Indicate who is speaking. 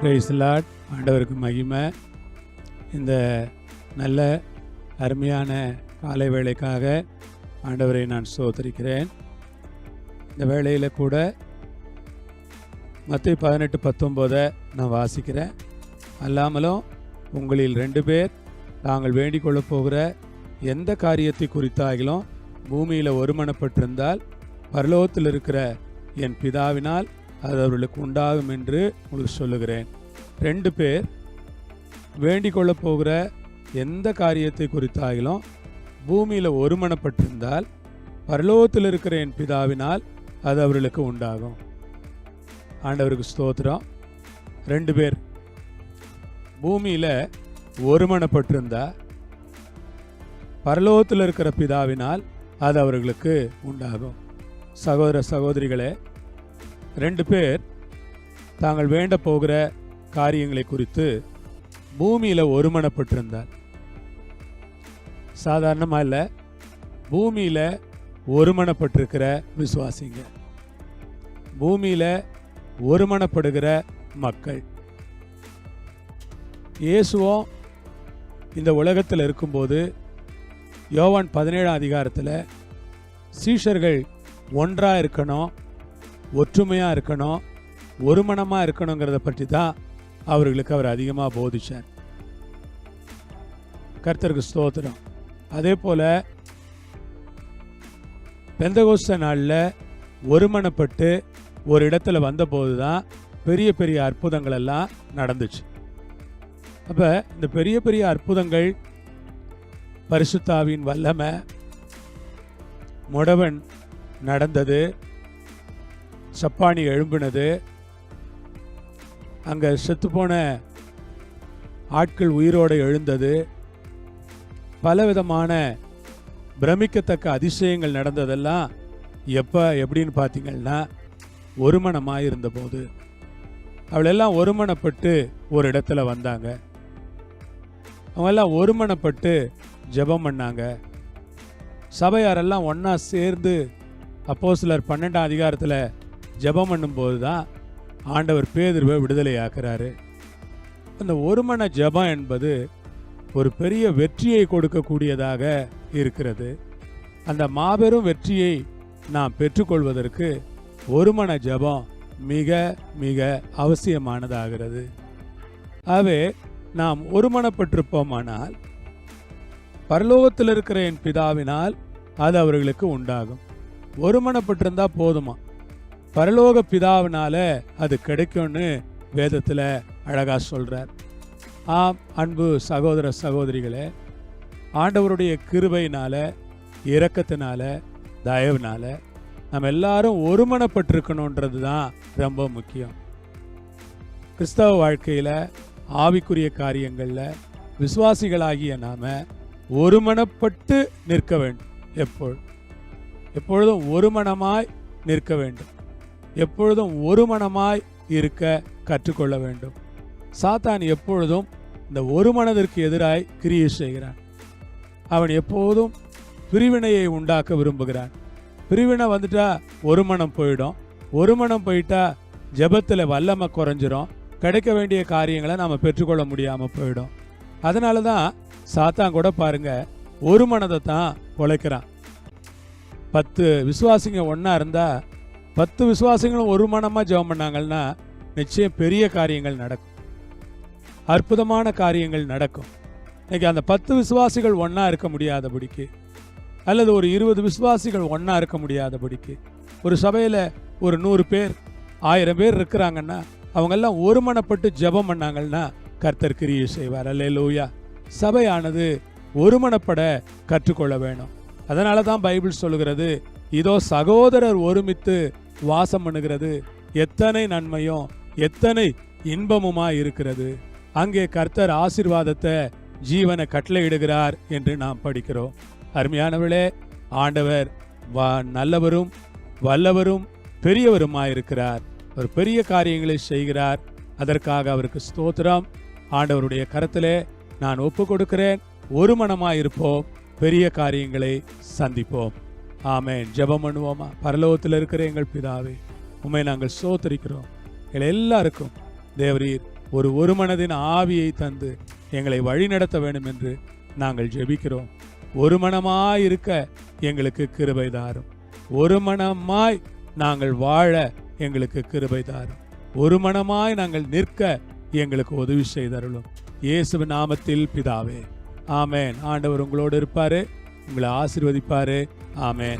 Speaker 1: Price lot ஆண்டவருக்கு மகிமை. இந்த நல்ல அருமையான காலை வேலைக்காக ஆண்டவரை நான் சோதரிக்கிறேன். இந்த வேளையில் கூட மற்ற பதினெட்டு பத்தொம்போதை நான் வாசிக்கிறேன். அல்லாமலும் உங்களில் ரெண்டு பேர் தாங்கள் வேண்டிக் கொள்ளப் போகிற எந்த காரியத்தை குறித்தாகிலும் பூமியில் ஒருமனப்பட்டிருந்தால் பரலோகத்தில் இருக்கிற என் பிதாவினால் அது அவர்களுக்கு உண்டாகும் என்று உங்களுக்கு சொல்லுகிறேன். ரெண்டு பேர் வேண்டிக் கொள்ளப் போகிற எந்த காரியத்தை குறித்தாகிலும் பூமியில் ஒருமனப்பட்டிருந்தால் பரலோகத்தில் இருக்கிற என் பிதாவினால் அது அவர்களுக்கு உண்டாகும். ஆண்டவருக்கு ஸ்தோத்திரம். ரெண்டு பேர் பூமியில் ஒருமனப்பட்டிருந்தா பரலோகத்தில் இருக்கிற பிதாவினால் அது அவர்களுக்கு உண்டாகும். சகோதர சகோதரிகளே ரெண்டு பேர் தாங்கள் வேண்ட போகிற காரியங்களை குறித்து பூமியில் ஒருமனப்பட்டிருந்தார். சாதாரணமாக இல்லை பூமியில் ஒருமனப்பட்டிருக்கிற விசுவாசிங்க. பூமியில் ஒருமனப்படுகிற மக்கள். இயேசுவும் இந்த உலகத்தில் இருக்கும்போது யோவான் பதினேழாம் அதிகாரத்தில் சீஷர்கள் ஒன்றாக இருக்கணும் ஒற்றுமையாக இருக்கணும் ஒருமனமாக இருக்கணுங்கிறத பற்றி தான் அவர்களுக்கு அவர் அதிகமாக போதிச்சார். கர்த்தருக்கு ஸ்தோத்திரம். அதே போல் பெந்தகோஸ்த நாளில் ஒருமனப்பட்டு ஒரு இடத்துல வந்தபோது தான் பெரிய பெரிய அற்புதங்கள் எல்லாம் நடந்துச்சு. அப்போ இந்த பெரிய பெரிய அற்புதங்கள் பரிசுத்தாவின் வல்லமை முடவன் நடந்தது சப்பானி எழும்பினது. அங்கே செத்துப்போன ஆட்கள் உயிரோடு எழுந்தது. பலவிதமான பிரமிக்கத்தக்க அதிசயங்கள் நடந்ததெல்லாம் எப்போ எப்படின்னு பார்த்தீங்கன்னா ஒருமணமாக இருந்தபோது. அவளெல்லாம் ஒருமணப்பட்டு ஒரு இடத்துல வந்தாங்க. அவங்கெல்லாம் ஒருமணப்பட்டு ஜெபம் பண்ணாங்க. சபையாரெல்லாம் ஒன்றா சேர்ந்து அப்போ சிலர் பன்னெண்டாம் அதிகாரத்தில் ஜெபம் பண்ணும்போது தான் ஆண்டவர் பேதுருவை விடுதலை ஆக்குறாரு அந்த ஒருமன ஜெபம் என்பது ஒரு பெரிய வெற்றியை கொடுக்கக்கூடியதாக இருக்கிறது. அந்த மாபெரும் வெற்றியை நாம் பெற்றுக்கொள்வதற்கு ஒரு மன ஜெபம் மிக மிக அவசியமானதாகிறது. ஆகவே நாம் ஒருமனப்பட்டிருப்போமானால் பரலோகத்தில் இருக்கிற என் பிதாவினால் அது அவர்களுக்கு உண்டாகும். ஒருமனப்பட்டிருந்தா போதுமா? பரலோக பிதாவினால அது கிடைக்கும்னு வேதத்தில் அழகாக சொல்கிறார் ஆம் அன்பு சகோதர சகோதரிகளே ஆண்டவருடைய கிருபையினால இரக்கத்தினால தயவுனால நம்ம எல்லாரும் ஒருமனப்பட்டிருக்கணுன்றது தான் ரொம்ப முக்கியம். கிறிஸ்தவ வாழ்க்கையில் ஆவிக்குரிய காரியங்களில் விசுவாசிகளாகிய நாம ஒருமனப்பட்டு நிற்க வேண்டும். எப்பொழுதும் எப்பொழுதும் ஒருமனமாய் நிற்க வேண்டும். எப்பொழுதும் ஒருமனமாய் இருக்க கற்றுக்கொள்ள வேண்டும். சாத்தான் எப்பொழுதும் இந்த ஒரு மனதிற்கு எதிராய் கிரியை செய்கிறான். அவன் எப்போதும் பிரிவினையை உண்டாக்க விரும்புகிறான். பிரிவினை வந்துட்டா ஒரு மனம் போயிடும். ஒரு மனம் போயிட்டா ஜெபத்தில் வல்லமை குறைஞ்சிரும். கிடைக்க வேண்டிய காரியங்களை நாம் பெற்றுக்கொள்ள முடியாமல் போயிடும். அதனால தான் சாத்தான் கூட பாருங்க ஒரு மனதை தான் உழைக்கிறான் பத்து விசுவாசிங்க ஒன்றா இருந்தால் பத்து விசுவாசிகளும் ஒரு மனமாக ஜெபம் பண்ணாங்கன்னா நிச்சயம் பெரிய காரியங்கள் நடக்கும். அற்புதமான காரியங்கள் நடக்கும். இன்னைக்கு அந்த பத்து விசுவாசிகள் ஒன்றா இருக்க முடியாதபடிக்கு அல்லது ஒரு இருபது விசுவாசிகள் ஒன்றா இருக்க முடியாதபடிக்கு ஒரு சபையில் ஒரு நூறு பேர் ஆயிரம் பேர் இருக்கிறாங்கன்னா அவங்கெல்லாம் ஒருமனப்பட்டு ஜெபம் பண்ணாங்கன்னா கர்த்தர் கிரியை செய்வார். அல்ல லூயா சபையானது ஒருமனப்பட கற்றுக்கொள்ள வேணும். அதனால தான் பைபிள் சொல்லுகிறது இதோ சகோதரர் ஒருமித்து வாசம் பண்ணுகிறது. எத்தனை நன்மையும் எத்தனை இன்பமுமா இருக்கிறது. அங்கே கர்த்தர் ஆசீர்வாதத்தை ஜீவனை கட்டளையிடுகிறார் என்று நாம் படிக்கிறோம். அருமையானவளே ஆண்டவர் வா நல்லவரும் வல்லவரும் பெரியவருமாயிருக்கிறார் அவர் பெரிய காரியங்களை செய்கிறார். அதற்காக அவருக்கு ஸ்தோத்திரம். ஆண்டவருடைய கரத்திலே நான் ஒப்பு கொடுக்கிறேன் ஒரு மனமாயிருப்போம் பெரிய காரியங்களை சந்திப்போம். ஆமேன். ஜெபம் பண்ணுவோமா? பரலோகத்தில் இருக்கிற எங்கள் பிதாவே உண்மை நாங்கள் சோத்தரிக்கிறோம் எங்கள் எல்லாருக்கும் தேவரீர் ஒரு ஒரு மனதின் ஆவியை தந்து எங்களை வழிநடத்த வேண்டும் என்று நாங்கள் ஜெபிக்கிறோம். ஒரு மனமாய் இருக்க எங்களுக்கு கிருபை தாரும். ஒரு மனமாய் நாங்கள் வாழ எங்களுக்கு கிருபை தாரும். ஒரு மனமாய் நாங்கள் நிற்க எங்களுக்கு உதவி செய்தருளும். இயேசு நாமத்தில் பிதாவே ஆமேன். ஆண்டவர் உங்களோடு இருப்பாரு. உங்களை ஆசிர்வதிப்பாரு. ஆமே